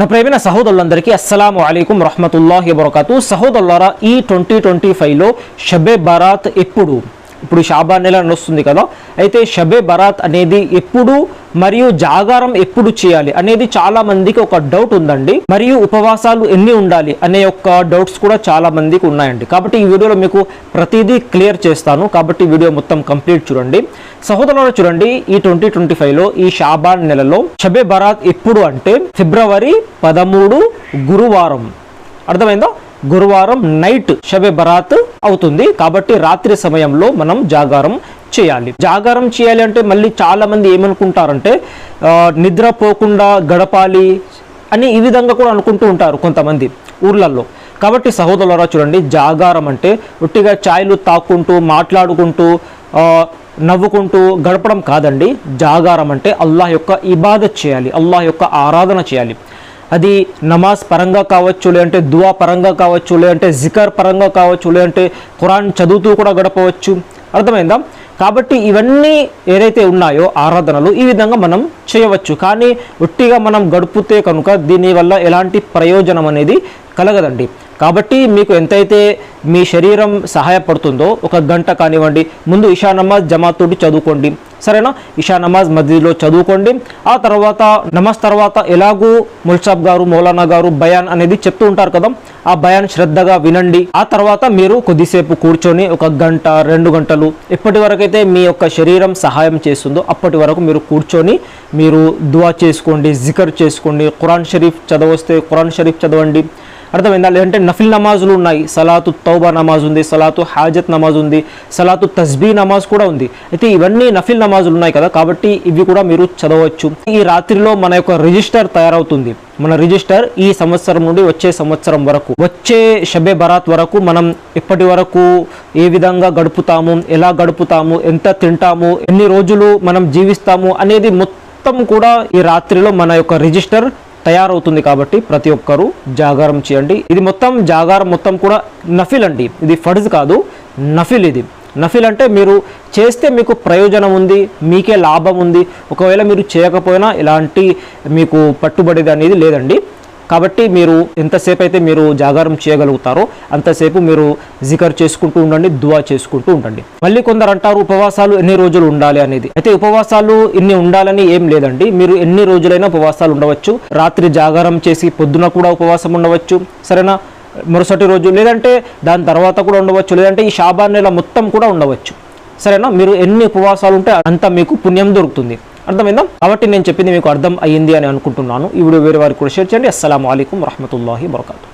నా ప్రేమైన సహోదరులందరికీ అస్సలం అయికం రహమతుల్లాహి వబర్కాతు. సహోదరులారా ఈ ట్వంటీ ట్వంటీ ఫైవ్లో షబే బరాత్ ఎప్పుడు? ఇప్పుడు షాబా నెల నడుస్తుంది కదా. అయితే షబే బరాత్ అనేది ఎప్పుడు మరియు జాగారం ఎప్పుడు చేయాలి అనేది చాలా మందికి ఒక డౌట్ ఉందండి. మరియు ఉపవాసాలు ఎన్ని ఉండాలి అనే యొక్క డౌట్స్ కూడా చాలా మందికి ఉన్నాయండి. కాబట్టి ఈ వీడియోలో మీకు ప్రతిదీ క్లియర్ చేస్తాను. కాబట్టి వీడియో మొత్తం కంప్లీట్ చూడండి. సహోదరులు చూడండి ఈ ట్వంటీ ట్వంటీ ఫైవ్లో ఈ షాబాన్ నెలలో షబే బరాత్ ఎప్పుడు అంటే ఫిబ్రవరి పదమూడు గురువారం. అర్థమైందా? గురువారం నైట్ షబే బరాత్ అవుతుంది. కాబట్టి రాత్రి సమయంలో మనం జాగారం చేయాలి. జాగారం చేయాలి అంటే మళ్ళీ చాలా మంది ఏమనుకుంటారంటే నిద్ర నిద్రపోకుండా గడపాలి అని ఈ విధంగా కూడా అనుకుంటూ ఉంటారు కొంతమంది ఊర్లలో కాబట్టి సహోదరులరా చూడండి జాగారం అంటే ఒట్టిగా ఛాయ్లు తాక్కుంటూ మాట్లాడుకుంటూ నవ్వుకుంటూ గడపడం కాదండి. జాగారం అంటే అల్లాహ్ యొక్క ఇబాదత్ చేయాలి అల్లాహ్ యొక్క ఆరాధన చేయాలి. అది నమాజ్ పరంగా కావచ్చు లేదంటే దువా పరంగా కావచ్చు లేదంటే జికర్ పరంగా కావచ్చు లేదంటే ఖురాన్ చదువుతూ కూడా గడపవచ్చు. అర్థమైందా? కాబట్టి ఇవన్నీ ఏదైతే ఉన్నాయో ఆరాధనలు ఈ విధంగా మనం చేయవచ్చు. కానీ ఒట్టిగా మనం గడుపుతే కనుక దీనివల్ల ఎలాంటి ప్రయోజనం అనేది కలగదండి. కాబట్టి మీకు ఎంతైతే మీ శరీరం సహాయపడుతుందో ఒక గంట కానివ్వండి ముందు ఇషా నమాజ్ జమాతోటి చదువుకోండి. సరేనా? ఇషా నమాజ్ మధ్యలో చదువుకోండి. ఆ తర్వాత నమాజ్ తర్వాత ఎలాగూ ముల్సాబ్ గారు మౌలానా గారు బయాన్ అనేది చెప్తూ ఉంటారు కదా? ఆ బయాన్ శ్రద్ధగా వినండి. ఆ తర్వాత మీరు కొద్దిసేపు కూర్చొని ఒక గంట రెండు గంటలు ఎప్పటి వరకైతే మీ యొక్క శరీరం సహాయం చేస్తుందో అప్పటి వరకు మీరు కూర్చొని మీరు దువా చేసుకోండి జికర్ చేసుకోండి. ఖురాన్ షరీఫ్ చదవస్తే ఖురాన్ షరీఫ్ చదవండి. అర్థమైందా? లేదంటే నఫిల్ నమాజులు ఉన్నాయి. సలాతు తౌబా నమాజ్ ఉంది సలాతు హాజత్ నమాజ్ ఉంది సలాతు తస్బీ నమాజ్ కూడా ఉంది. అయితే ఇవన్నీ నఫిల్ నమాజులు ఉన్నాయి కదా కాబట్టి ఇవి కూడా మీరు చదవచ్చు. ఈ రాత్రిలో మన యొక్క రిజిస్టర్ తయారవుతుంది. మన రిజిస్టర్ ఈ సంవత్సరం నుండి వచ్చే సంవత్సరం వరకు. వచ్చే షబే బరాత్ వరకు మనం ఇప్పటి వరకు ఏ విధంగా గడుపుతాము ఎలా గడుపుతాము ఎంత తింటాము ఎన్ని రోజులు మనం జీవిస్తాము అనేది మొత్తం కూడా ఈ రాత్రిలో మన యొక్క రిజిస్టర్ తయారవుతుంది కాబట్టి ప్రతి ఒక్కరూ జాగారం చేయండి. ఇది మొత్తం జాగారం మొత్తం కూడా నఫిల్ అండి. ఇది ఫర్జ్ కాదు. నఫిల్ ఇది. నఫిల్ అంటే మీరు చేస్తే మీకు ప్రయోజనం ఉంది మీకే లాభం ఉంది. ఒకవేళ మీరు చేయకపోయినా ఎలాంటి మీకు పట్టుబడిది అనేది లేదండి. కాబట్టి మీరు ఎంతసేపు అయితే మీరు జాగారం చేయగలుగుతారో అంతసేపు మీరు జికర్ చేసుకుంటూ ఉండండి దువా చేసుకుంటూ ఉండండి. మళ్ళీ కొందరు అంటారు ఉపవాసాలు ఎన్ని రోజులు ఉండాలి అనేది. అయితే ఉపవాసాలు ఇన్ని ఉండాలని ఏం లేదండి. మీరు ఎన్ని రోజులైనా ఉపవాసాలు ఉండవచ్చు. రాత్రి జాగారం చేసి పొద్దున కూడా ఉపవాసం ఉండవచ్చు. సరేనా? మరుసటి రోజు. లేదంటే దాని తర్వాత కూడా ఉండవచ్చు. లేదంటే ఈ షాబాన్ నెల మొత్తం కూడా ఉండవచ్చు. సరేనా? మీరు ఎన్ని ఉపవాసాలు ఉంటే అంత మీకు పుణ్యం దొరుకుతుంది. అర్థమైందా? కాబట్టి నేను చెప్పింది మీకు అర్థం అయ్యింది అని అనుకుంటున్నాను. ఈ వీడియో వేరే వారికి కూడా షేర్ చేయండి. అస్సలం అయికం వరహమూల వరకాతు